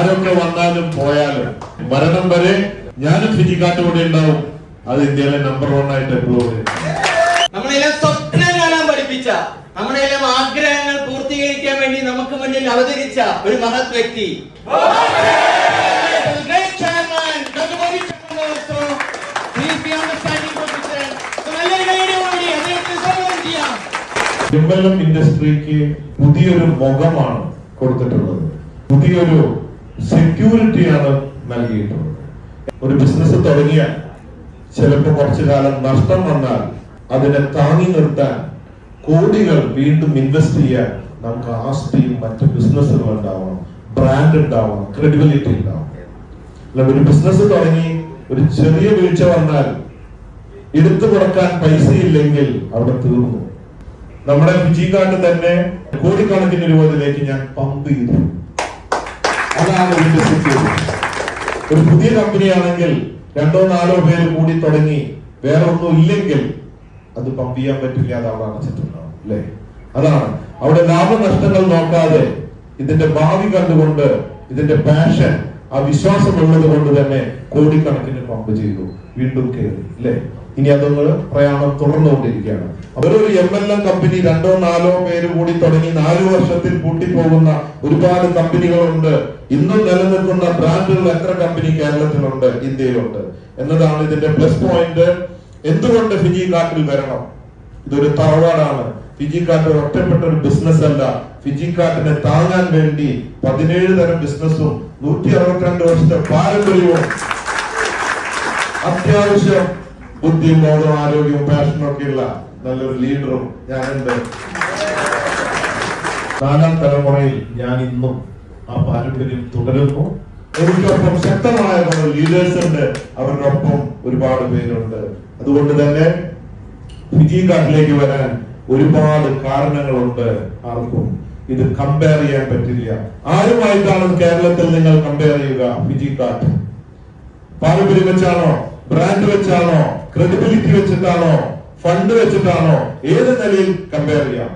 ആരൊക്കെ വന്നാലും പോയാലും മരണം വരെ ഞാനും ഫിജിക്കാട്ട് കൂടെ ഉണ്ടാവും അത് ഇന്ത്യയിലെ നമ്പർ വൺ ആയിട്ട് എപ്പോഴും. നമ്മളെല്ലാം സ്വപ്നം കാണാൻ പഠിപ്പിച്ച നമ്മളെല്ലാം ആഗ്രഹങ്ങൾ പൂർത്തീകരിക്കാൻ വേണ്ടി നമുക്ക് മുന്നിൽ അവതരിച്ച ഒരു മഹത് വ്യക്തി. ഇൻഡസ്ട്രിക്ക് പുതിയൊരു മുഖമാണ് കൊടുത്തിട്ടുള്ളത്. പുതിയൊരു സെക്യൂരിറ്റിയാണ് നൽകിയിട്ടുള്ളത്. ഒരു ബിസിനസ് തുടങ്ങിയ ചിലപ്പോൾ കുറച്ചു കാലം നഷ്ടം വന്നാൽ അതിനെ താങ്ങി നിർത്താൻ കോടികൾ വീണ്ടും ഇൻവെസ്റ്റ് ചെയ്യാൻ നമുക്ക് ആസ്തിയും മറ്റ് ബിസിനസ്സുകൾ ഉണ്ടാവണം. ബ്രാൻഡ് ഉണ്ടാവണം. ക്രെഡിബിലിറ്റി ഉണ്ടാവണം. അല്ല ഒരു ബിസിനസ് തുടങ്ങി ഒരു ചെറിയ വീഴ്ച വന്നാൽ എടുത്തു കൊടുക്കാൻ പൈസ ഇല്ലെങ്കിൽ അവിടെ തീർന്നു. നമ്മുടെ ഫിജിക്കാട്ട് തന്നെ കോടിക്കണക്കിന് രൂപത്തിലേക്ക് ഞാൻ പമ്പ് ചെയ്തു. അതാണ് ഇതിന്റെ security. ഒരു പുതിയ കമ്പനിയാണെങ്കിൽ രണ്ടോ നാലോ പേര് കൂടി തുടങ്ങി വേറെ ഒന്നും ഇല്ലെങ്കിൽ അത് പമ്പ് ചെയ്യാൻ പറ്റില്ല അത് അടച്ചിട്ടുണ്ടാവും അല്ലേ? അതാണ്. അവിടെ ലാഭനഷ്ടങ്ങൾ നോക്കാതെ ഇതിന്റെ ഭാവി കണ്ടുകൊണ്ട് ഇതിന്റെ പാഷൻ ആ വിശ്വാസം ഉള്ളത് കൊണ്ട് തന്നെ കോടിക്കണക്കിന് പമ്പ് ചെയ്തു. വീണ്ടും കയറി അല്ലേ? ഇനി അതുങ്ങൾ പ്രയാണം തുടർന്നുകൊണ്ടിരിക്കുകയാണ്. അവരൊരു എം എൽ എം കമ്പനി രണ്ടോ നാലോ പേര് കൂടി തുടങ്ങി നാലു വർഷത്തിൽ പൂട്ടിപ്പോകുന്ന ഒരുപാട് കമ്പനികളുണ്ട്. ഇന്നും നിലനിൽക്കുന്ന ബ്രാൻഡുകൾ എത്ര കമ്പനി കേരളത്തിലുണ്ട്? ഇന്ത്യയിലുണ്ട്. എന്നതാണ് ഇതിന്റെ പ്ലസ് പോയിന്റ് എന്തുകൊണ്ട് ഫിജി കാട്ടിൽ വരണം? ഇതൊരു തറവാടാണ്. ഫിജി കാട്ട് ഒറ്റപ്പെട്ട ഒരു ബിസിനസ് അല്ല. ഫിജി കാട്ടിനെ താങ്ങാൻ വേണ്ടി പതിനേഴ് തരം ബിസിനസ്സും നൂറ്റി അറുപത്തിരണ്ട് വർഷത്തെ പാരമ്പര്യവും അത്യാവശ്യം ബുദ്ധിയും ബോധവും ആരോഗ്യവും പാഷനും ഒക്കെ ഉള്ള നല്ലൊരു ലീഡറും ഞാനുണ്ട്. നാലാം തലമുറയിൽ ഞാൻ ഇന്നും ആ പാരമ്പര്യം തുടരുന്നു. എനിക്കൊപ്പം ശക്തമായ ലീഡേഴ്സ് ഉണ്ട്. അവരുടെ ഒരുപാട് പേരുണ്ട്. അതുകൊണ്ട് തന്നെ ഫിജി കാട്ടിലേക്ക് വരാൻ ഒരുപാട് കാരണങ്ങളുണ്ട് ആർക്കും. ഇത് കമ്പയർ ചെയ്യാൻ പറ്റില്ല. ആരുമായിട്ടാണ് കേരളത്തിൽ നിങ്ങൾ കമ്പയർ ചെയ്യുക? ഫിജി കാട്ട് പാരമ്പര്യം വെച്ചാണോ? ബ്രാൻഡ് വെച്ചാണോ ക്രെഡിബിലിറ്റി വെച്ചിട്ടാണോ ഫണ്ട് വെച്ചിട്ടാണോ ഏത് നിലയിൽ കമ്പയർ ചെയ്യാം?